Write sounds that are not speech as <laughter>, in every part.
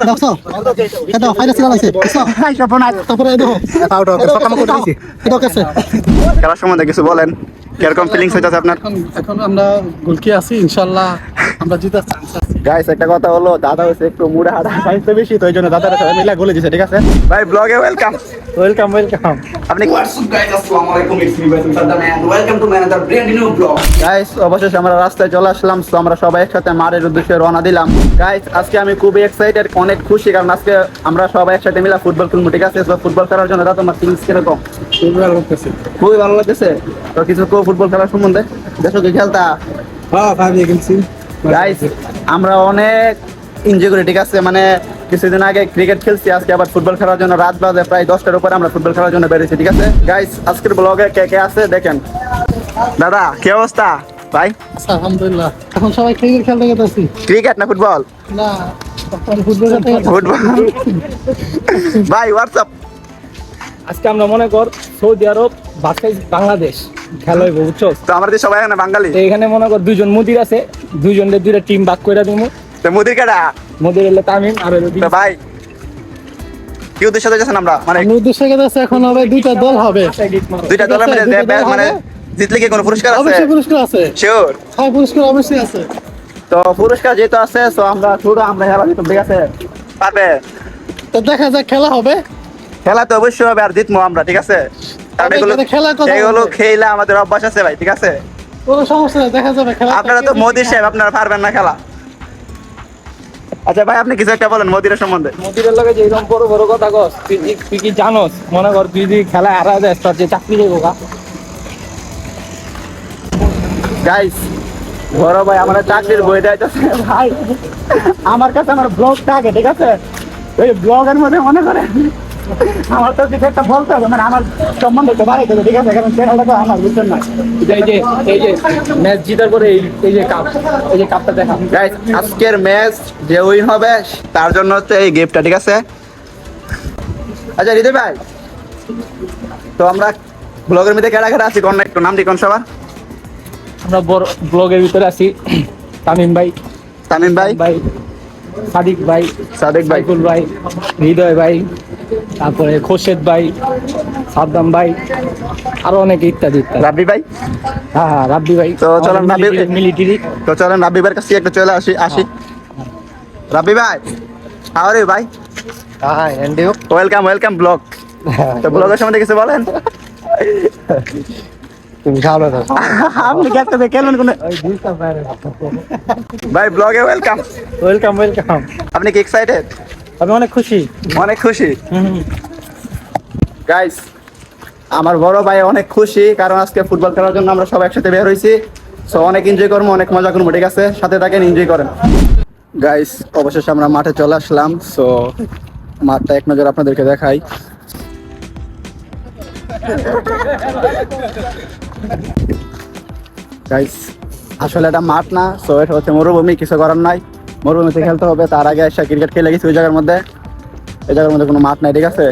দেখছ এটা দেখছ তারপরে এটা খেলার সম্বন্ধে কিছু বলেন? কীরকম ফিলিংস হইতেছে আপনার? এখন এখন আমরা গোলকি আছি ইনশাআল্লাহ আমরা জিতার চান্স আছে। গাইস একটা কথা হলো দাদা হচ্ছে একটু মুড়ে হাঁটা বেশি তো ওই জন্য দাদারা সবাই মিলে গলে দিছে ঠিক আছে? ভাই ব্লগে ওয়েলকাম ওয়েলকাম ওয়েলকাম আপনি Basim Saddam and welcome to my another brand new vlog. Guys অবশেষে আমরা রাস্তায় চলে আসলাম তো আমরা সবাই একসাথে মাঠের উদ্দেশ্যে রওনা দিলাম। গাইস আজকে আমি খুবই এক্সাইটেড অনেক খুশি কারণ আজকে আমরা সবাই একসাথে মিলে ফুটবল খেলব ঠিক আছে? তো ফুটবল খেলার জন্য দাদা তোমার ফিলিংস কীরকম? খুবই ভালো লাগতেছে। খুবই ভালো লাগতেছে। তো কিছু কো ফুটবল খেলার সম্বন্ধে? দেখো কি খেলতা। হ্যাঁ গেছি। গাইস আমরা অনেক এনজয় করি ঠিক আছে? মানে কিছুদিন আগে ক্রিকেট খেলছি আজকে আবার ফুটবল খেলার জন্য রাত বাজে প্রায় দশটার উপরে আমরা ফুটবল খেলার জন্য বেরিয়েছি ঠিক আছে? গাইস আজকের ব্লগে কে কে আছে দেখেন। দাদা কি অবস্থা? ভাই? আলহামদুলিল্লাহ। এখন সবাই ক্রিকেট খেলতে গেছি ক্রিকেট না ফুটবল না ফুটবল <laughs> ভাই হোয়াটসঅ্যাপ আজকে আমরা মনে কর সৌদি আরব ভার্সেস বাংলাদেশ। খেলা হইব বুঝছ? তো আমরা তো সবাই এখানে বাঙালি। এখানে মনে কর দুইজন মুদির আছে দুইজনের দুইটা টিম ভাগ করে দিব তো মুদির কাটা মুদির হলে তামিম আর হলো তো ভাই কি উদ্দেশ্য যাচ্ছেন আমরা? মানে উদ্দেশ্যে গেছে এখন হবে দুইটা দল হবে। দুইটা দলের মধ্যে দল মানে। জিতলে কি কোনো পুরস্কার আছে? অবশ্যই পুরস্কার আছে। শিওর হ্যাঁ পুরস্কার অবশ্যই আছে। তো পুরস্কার যেহেতু আছে তো আমরা শুরু আমরা খেলা জিতব ঠিক আছে? পারবে? তো দেখা যাক খেলা হবে। খেলা তো অবশ্যই হবে আর জিতবো আমরা ঠিক আছে? এগুলো এখানে খেলার কথা এগুলো বলতে। খেলা আমাদের অভ্যাস আছে ভাই ঠিক আছে? কোনো সমস্যা নেই দেখা যাবে খেলা আপনারা তো মোদি সাহেব আপনারা পারবেন না খেলা। আচ্ছা ভাই আপনি কিছু একটা বলেন মোদির সম্বন্ধে। মুদিরের লগে যে বড় বড় কথা কস তুই তুই কি জানোস? মনে কর তুই যদি খেলা হারা যাস তোর যে চাকরি দেবো গা। গাইস বড় ভাই আমার চাকরির বই দেয়তেছে ভাই। আমার কাছে আমার ব্লগ থাকে ঠিক আছে? ওই ব্লগের মধ্যে মনে করে আমার তো কিছু একটা বলতে হবে মানে আমার সম্বন্ধে তো ঠিক আছে? কারণ চ্যানেলটা তো আমার বুঝছেন না? এই যে এই যে ম্যাচ জিতার পরে এই এই যে কাপ এই যে কাপটা দেখা। গাইস আজকের ম্যাচ যে উইন হবে তার জন্য হচ্ছে এই গিফটটা ঠিক আছে? আচ্ছা হৃদয় ভাই তো আমরা ব্লগের মধ্যে কেডা কেডা আছি? কোন একটু নাম দিই কোন সবার? আমরা বড় ব্লগের ভিতরে আছি তামিম ভাই তামিম ভাই। ভাই সাদিক ভাই সাদিক ভাই। ভাই হৃদয় ভাই তারপরে খোরশেদ ভাই সাদ্দাম ভাই আরও অনেকে ইত্যাদি ইত্যাদি। রাব্বি ভাই? হ্যাঁ হ্যাঁ রাব্বি ভাই। তো চলেন রাব্বি- মিলিটারি তো চলেন রাব্বি ভাইয়ের কাছে একটু চলে আসি আসি। রাব্বি ভাই আরে ভাই? হ্যাঁ এন্ডিও ওয়েলকাম ওয়েলকাম ব্লগ তো ব্লগের সম্বন্ধে কিছু বলেন? তুমি আপনি কোন? ভাই ব্লগে ওয়েলকাম ওয়েলকাম ওয়েলকাম আপনি কি এক্সাইটেড আমি অনেক খুশি। অনেক খুশি? গাইস আমার বড় ভাই অনেক খুশি কারণ আজকে ফুটবল খেলার জন্য আমরা সব একসাথে বের হয়েছি। সো অনেক এনজয় করব অনেক মজা করব ঠিক আছে? সাথে থাকেন এনজয় করেন। গাইস অবশেষে আমরা মাঠে চলে আসলাম। সো মাঠটা এক নজর আপনাদেরকে দেখাই। গাইস আসলে এটা মাঠ না সো এটা হচ্ছে মরুভূমি কিছু করার নাই। মরুভূমিতে খেলতে হবে তার আগে এসে ক্রিকেট খেলে গেছি ওই জায়গার মধ্যে। এই জায়গার মধ্যে কোনো মাঠ নাই ঠিক আছে?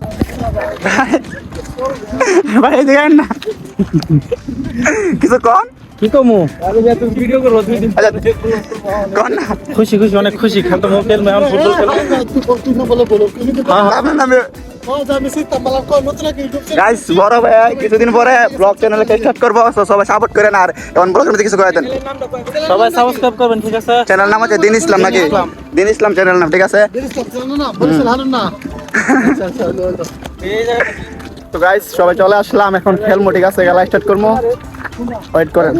ভাই না। কিছু কন? কি কমু? ভিডিও করব দুই দিন আচ্ছা কন না? খুশি খুশি অনেক খুশি। খেলতে মুখ খেলবে এখন ফুটবল খেলবে। তো গাইস বড় ভাই কিছুদিন পরে ব্লগ চ্যানেলে স্টার্ট করব so সবাই সাপোর্ট করেন আর এখন ব্লগের মধ্যে কিছু করে দেন সবাই সাবস্ক্রাইব করবেন ঠিক আছে চ্যানেল নাম হচ্ছে দিন ইসলাম নাকি দিন ইসলাম চ্যানেল নাম ঠিক আছে জানো না বরিশাল হারুন না আচ্ছা আচ্ছা তো। তো গাইস সবাই চলে আসলাম এখন খেলব ঠিক আছে খেলা স্টার্ট করব ওয়েট করেন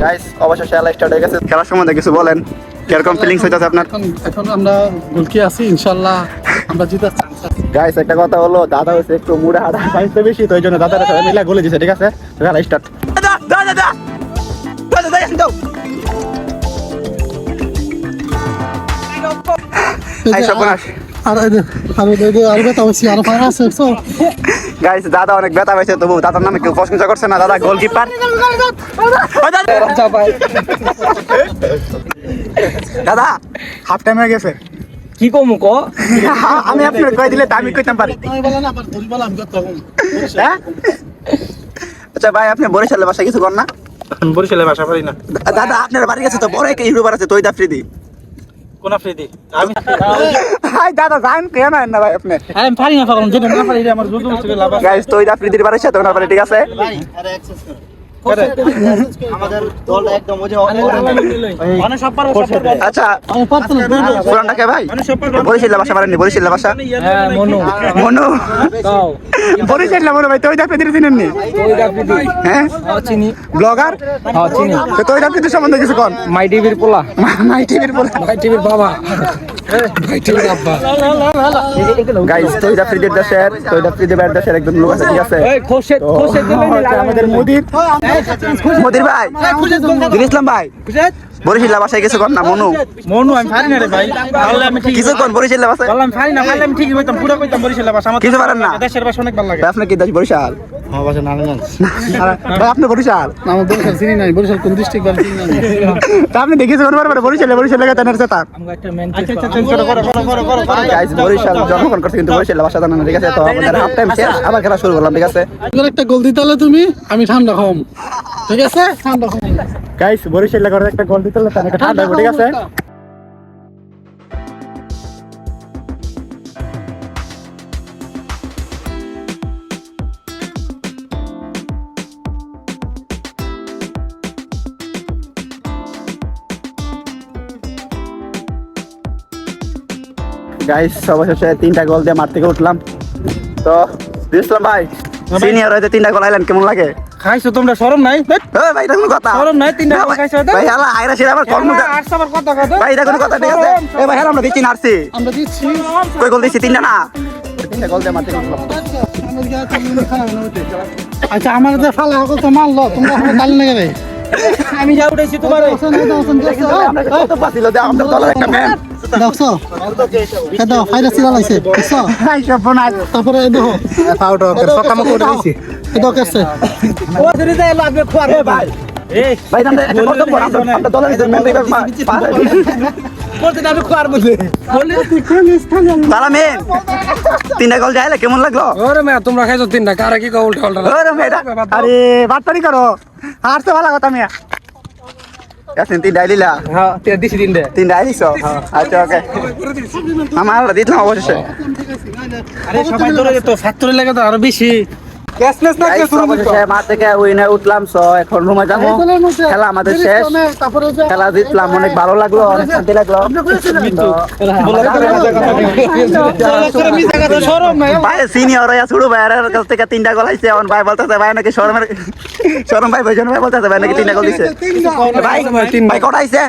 গাইস অবশেষে খেলা স্টার্ট হয়ে গেছে খেলার সম্বন্ধে কিছু বলেন কীরকম ফিলিংস হইতাছে আপনার এখন এখন আমরা গোলকি আছি ইনশাআল্লাহ আমরা জিতার চান্স আছে গাইস একটা কথা হলো দাদা হচ্ছে একটু মুড়ে হাঁটা সাইন্স বেশি তো ওই জন্য দাদারা সবাই মিলে গলে দিছে ঠিক আছে খেলা স্টার্ট দাদা দাদা দাদা দাদা দাদা আই সর্বনাশ আর আর আর বেতা হইছি আর আছে so, গাইস দাদা অনেক ব্যথা পেয়েছে তবু দাদার নামে কেউ প্রশংসা করছে না দাদা গোলকিপার দাদা। হাফ টাইম হয়ে গেছে। কি কমু ক? আমি আপনার কই দিলে আমি কইতাম পারি। আমি বলা না, আবার ধরি বলা, আমি করতে পারব হ্যাঁ? আচ্ছা ভাই আপনি বরিশালের বাসায় কিছু কর না? বরিশালে বাসা পারি না। দাদা আপনার বাড়ি গেছে তো বড় একটা ইউটিউবার আছে তৈদা ফ্রিদি। কোন আফ্রিদি আমি হাই দাদা জান কে না না ভাই আপনি? আমি পারি না পারলাম যেটা না পারি এটা আমার জুজু থেকে লাভ আছে। গাইস তৈদা আফ্রিদির বাড়ির সাথে ওনার বাড়ি ঠিক আছে? আরে অ্যাক্সেস একদম যে মানে আচ্ছা ভাই? বাসা পারেননি বাসা হ্যাঁ মনু মনু। ভাই তৈদা ফ্রিদির চিনেননি চিনি। ব্লগার? চিনি। তো তৈদা ফ্রিদির সম্বন্ধে কিছু কন? মাই টিভির পোলা। মাই টিভির বলে মাই টিভির বাবা। গাইস তৈদা ফ্রিদির দেশের তৈদা ফ্রিদির বাড়ির দেশের একজন লোক আছে ঠিক আছে? এই খোশেদ তো খোশেদ দিলে হচ্ছে আমাদের মোদির মোদির ভাই দিন ইসলাম ভাই? বরিশালের বাসায় কিছু কর না মনু। মনু আমি পারি না রে ভাই। পারলে আমি ঠিক কিছু কোন বরিশালের বাসায়। পারলাম পারি না পারলে আমি ঠিকই কইতাম পুরো কইতাম বরিশালে বাসা। আমার কিছু পারেন না? দেশের বাসা অনেক ভালো লাগে। আপনার কি দেশ বরিশাল? আমার বাসা নারায়ণগঞ্জ। ভাই আপনি বরিশাল? আমার বরিশাল চিনি নাই, বরিশাল কোন ডিস্ট্রিক্ট বাড়ি চিনি নাই। তা আপনি দেখেছেন বার বরিশালে বরিশালে গেছেন আর তার একটা মেন আচ্ছা আচ্ছা করো করো করো করো করো। করো গাইস বরিশাল জন্মগ্রহণ করছে কিন্তু বরিশালের বাসা জানা না ঠিক আছে? তো আমাদের হাফ টাইম শেষ আবার খেলা শুরু করলাম ঠিক আছে? একটা গোল দিতে হলে তুমি আমি ঠান্ডা খাম ঠিক আছে? ঠান্ডা খাম গাইস বরিশালে করে একটা গোল দিতে হলে ঠান্ডা ঠিক আছে? গাইস অবশেষে তিনটা গোল দিয়ে মাঠ থেকে উঠলাম তো ইসলাম ভাই সিনিয়র হইতে তিনটা গোল আইলেন কেমন লাগে খাইছো তোমরা শরম নাই ভাই এটা কোনো কথা শরম নাই তিনটা গোল খাইছো তো? ভাই হালা আইরা ছিল আমার কর্ম আটশো আবার কথা কথা ভাই এটা কোনো কথা ঠিক আছে এ ভাই হালা আমরা দিচ্ছি নার্সি আমরা দিচ্ছি কই গোল দিচ্ছি তিনটা না তিনটা গোল দিয়ে মাঠ থেকে উঠলাম আচ্ছা আমার যে ফালা সকল তো মারলো তোমরা কালি লেগে রে আমি যা উঠেছি তোমার মেন তিনটা গোল যাইলে কেমন লাগল তোমরা খাইছো তিনটা কারা কি মেয়েটা আরে বাটপারি করো আর তো ভালো কথা মিয়া এখন তিনটাই ডাইলিলা হ্যাঁ তে দিছি তিনটে আচ্ছা ওকে। আমার দিলাম অবশেষে আরে সবাই তো ফ্যাক্টরি লাগে তো আরও বেশি। ক্যাশলেস না মাঠ থেকে উইনে উঠলাম সো এখন রুমে যাব। খেলা আমাদের শেষ। খেলা জিতলাম অনেক ভালো লাগল অনেক শান্তি লাগল। ভাই সিনিয়র হইয়া শুরু ভাইয়ের কাছ থেকে তিনটা গোল আইছে এখন ভাই বলতেছে ভাই নাকি শরমের শরম ভাই ভাইজন ভাই বলতেছে ভাই নাকি তিনটা গোল দিছে। ভাই ভাই কটা আইছে?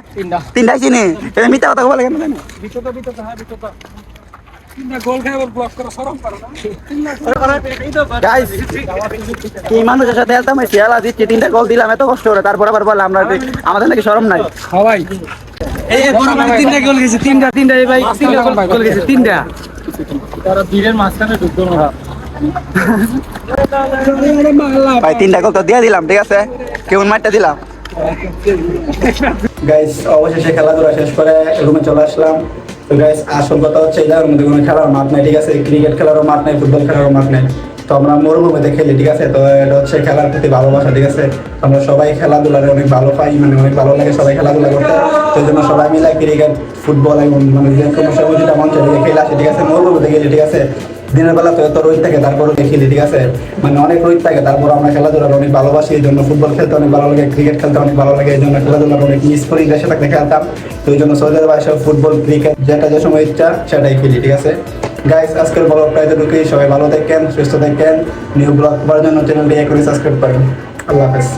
তিনটা। আইছে নি? মিথ্যা কথা বলে কেন কি মানুষের সাথে খেলতাম ওই শিয়ালা দিচ্ছি তিনটা গোল দিলাম এত কষ্ট করে তারপর আবার বললাম আমরা আমাদের নাকি শরম নাই। সবাই। এই তিনটা গোল গেছে তিনটা তিনটা এই ভাই তিনটা গোল গেছে তিনটা। তারা বীরের মাঝখানে ঢুকতো না। ভাই তিনটা গোল তো দিয়ে দিলাম ঠিক আছে? কেমন মারটা দিলাম? গাইস অবশেষে খেলাধুলা শেষ করে রুমে চলে আসলাম। তো গাইস আসল কথা হচ্ছে এলাকার মধ্যে কোনো খেলার মাঠ নাই, ঠিক আছে? ক্রিকেট খেলারও মাঠ নাই ফুটবল খেলারও মাঠ নাই। তো আমরা মরুভূমিতে খেলি, ঠিক আছে? তো এটা হচ্ছে খেলার প্রতি ভালোবাসা, ঠিক আছে? আমরা সবাই খেলাধুলার অনেক ভালো পাই মানে অনেক ভালো লাগে সবাই খেলাধুলা করতে। সেই জন্য সবাই মিলে ক্রিকেট ফুটবল এবং মানে যে কোনো সবজিটা চাই খেলে আসে ঠিক আছে? মরুভূমিতে গেলে ঠিক আছে? দিনের বেলা তো এত রোদ থাকে, তারপরও খেলি ঠিক আছে মানে অনেক রোদ থাকে, তারপর আমরা খেলাধুলার অনেক ভালোবাসি, এই জন্য ফুটবল খেলতে অনেক ভালো লাগে ক্রিকেট খেলতে অনেক ভালো লাগে, এই জন্য খেলাধুলার অনেক মিস করি দেশে থাকতে খেলতাম তো এই জন্য সৌদি আরবে ফুটবল ক্রিকেট যেটা যে সময় ইচ্ছা, সেটাই খেলি, ঠিক আছে? গাইস আজকের ব্লগ প্রায় ঢুকেই সবাই ভালো থাকেন, সুস্থ থাকেন নিউ ব্লগ করার জন্য চ্যানেলটি এখনই সাবস্ক্রাইব করেন। আল্লাহ হাফেজ।